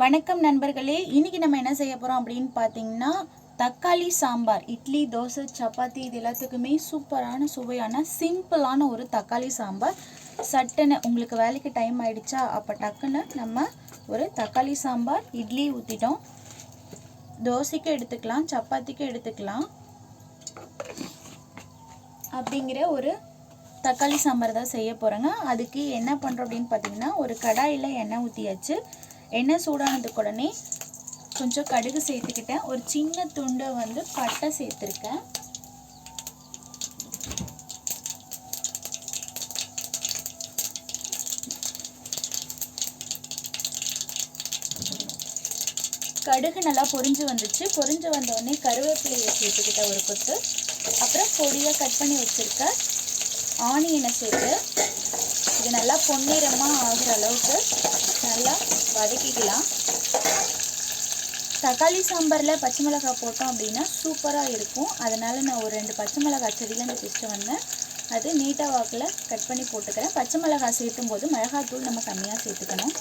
வணக்கம் நண்பர்களே இன்னைக்கு நம்ம என்ன செய்ய போகிறோம் அப்படின்னு பார்த்தீங்கன்னா தக்காளி சாம்பார் இட்லி தோசை சப்பாத்தி இது எல்லாத்துக்குமே சூப்பரான சுவையான சிம்பிளான ஒரு தக்காளி சாம்பார். சட்டுன்னு உங்களுக்கு வேலைக்கு டைம் ஆயிடுச்சா அப்போ டக்குன்னு நம்ம ஒரு தக்காளி சாம்பார் இட்லி ஊற்றிட்டோம் தோசைக்கு எடுத்துக்கலாம் சப்பாத்திக்கு எடுத்துக்கலாம். அப்படிங்கிற ஒரு தக்காளி சாம்பார் தான் செய்ய போகிறேங்க அதுக்கு என்ன பண்ணுறோம் அப்படின்னு பார்த்தீங்கன்னா ஒரு கடாயில் எண்ணெய் ஊற்றியாச்சு எண்ணெய் சூடானதுக்கு உடனே கொஞ்சம் கடுகு சேர்த்துக்கிட்டேன். ஒரு சின்ன துண்டை வந்து பட்டை சேர்த்துருக்கேன். கடுகு நல்லா பொரிஞ்சு வந்துச்சு. பொரிஞ்சு வந்த உடனே கருவேப்பிலையை சேர்த்துக்கிட்டேன் ஒரு கொத்து. அப்புறம் பொடியாக கட் பண்ணி வச்சுருக்க ஆனியனை சேர்த்து. இது நல்லா பொன்னிறமாக ஆகிற அளவுக்கு நல்லா வதக்கிக்கலாம். தக்காளி சாம்பாரில் பச்சை மிளகாய் போட்டோம் அப்படின்னா சூப்பராக இருக்கும். அதனால் நான் ஒரு ரெண்டு பச்சை மிளகாய் செடியிலேருந்து பிடிச்சிட்டு வந்தேன். அது நீட்டாக வாக்கில் கட் பண்ணி போட்டுக்கிறேன். பச்சை மிளகாய் சேர்த்தும் போது மிளகாத்தூள் நம்ம கம்மியாக சேர்த்துக்கணும்.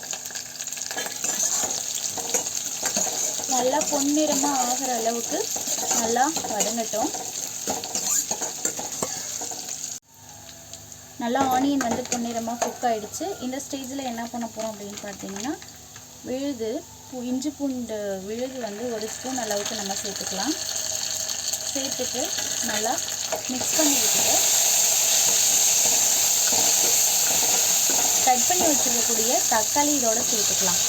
நல்லா பொன்னிறமாக ஆகிற அளவுக்கு நல்லா வதங்கட்டும். நல்லா ஆனியன் வந்து பொன்னிறமாக குக் ஆகிடுச்சு இந்த ஸ்டேஜில் என்ன பண்ண போகிறோம் அப்படின்னு பார்த்தீங்கன்னா விழுது இஞ்சி பூண்டு விழுது வந்து ஒரு ஸ்பூன் அளவுக்கு நம்ம சேர்த்துக்கலாம். சேர்த்துட்டு நல்லா மிக்ஸ் பண்ணி விட்டுட்டு கட் பண்ணி வச்சுருக்கக்கூடிய தக்காளி இதோட சேர்த்துக்கலாம்.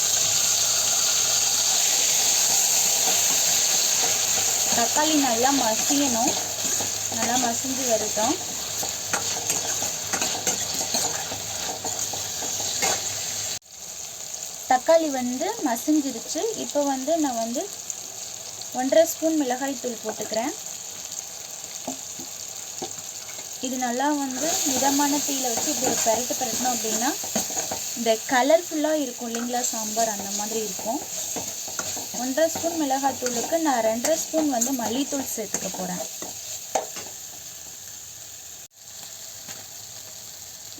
தக்காளி நல்லா மசியணும். நல்லா மசிஞ்சு வருட்டோம். தக்காளி வந்து மசிஞ்சிருச்சு. இப்போ வந்து நான் வந்து ஒன்றரை ஸ்பூன் மிளகாய் தூள் போட்டுக்கிறேன். இது நல்லா வந்து மிதமான தீயில வச்சு இப்படி ஒரு பெரட்டு பெரட்டணும் அப்படின்னா இந்த கலர்ஃபுல்லாக இருக்கும் இல்லைங்களா சாம்பார் அந்த மாதிரி இருக்கும். ஒன்றரை ஸ்பூன் மிளகாய் தூளுக்கு நான் ரெண்டரை ஸ்பூன் வந்து மல்லித்தூள் சேர்த்துக்க போகிறேன்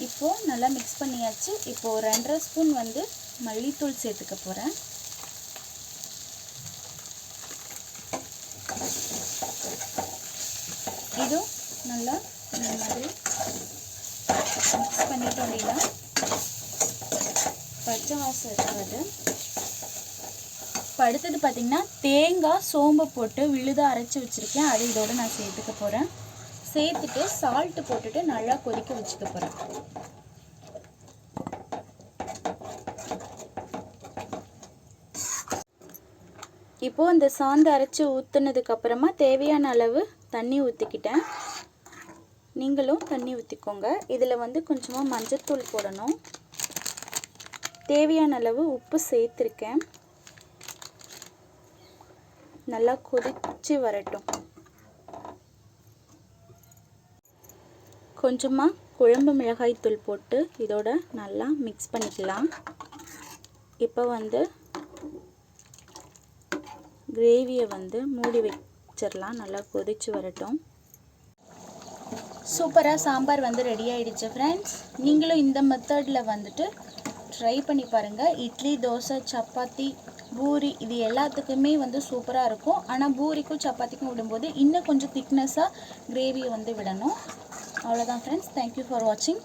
இப்போது நல்லா மிக்ஸ் பண்ணியாச்சு. இப்போது ரெண்டரை ஸ்பூன் வந்து மல்லித்தூள் சேர்த்துக்க போகிறேன் இதுவும் நல்லா இந்த மாதிரி மிக்ஸ் பண்ணிட்டோம் அப்படின்னா பச்சை வாசம் இருக்காது. இப்போ அடுத்தது பார்த்திங்கன்னா தேங்காய் சோம்பு போட்டு விழுதாக அரைச்சி வச்சுருக்கேன். அது இதோடு நான் சேர்த்துக்க போகிறேன் சேர்த்துட்டு சால்ட்டு போட்டுட்டு நல்லா கொதிக்க வச்சுக்க போகிறேன் இப்போது இந்த சாந்து அரைச்சி ஊற்றுனதுக்கு அப்புறமா தேவையான அளவு தண்ணி ஊற்றிக்கிட்டேன் நீங்களும் தண்ணி ஊற்றிக்கோங்க இதில் வந்து கொஞ்சமாக மஞ்சத்தூள் போடணும். தேவையான அளவு உப்பு சேர்த்துருக்கேன். நல்லா கொதிச்சு வரட்டும். கொஞ்சமாக குழம்பு மிளகாய் தூள் போட்டு இதோட நல்லா மிக்ஸ் பண்ணிக்கலாம். இப்போ வந்து கிரேவியை வந்து மூடி வச்சிடலாம் நல்லா கொதிச்சு வரட்டும். சூப்பராக சாம்பார் வந்து ரெடி ஆகிடுச்சு ஃப்ரெண்ட்ஸ் நீங்களும் இந்த மெத்தடில் வந்துட்டு ட்ரை பண்ணி பாருங்கள் இட்லி தோசை சப்பாத்தி பூரி இது எல்லாத்துக்குமே வந்து சூப்பராக இருக்கும். ஆனால் பூரிக்கும் சப்பாத்திக்கும் விடும்போது இன்னும் கொஞ்சம் திக்னஸாக கிரேவியை வந்து விடணும். அவ்வளோதான் ஃப்ரெண்ட்ஸ் தேங்க்யூ ஃபார் வாட்சிங்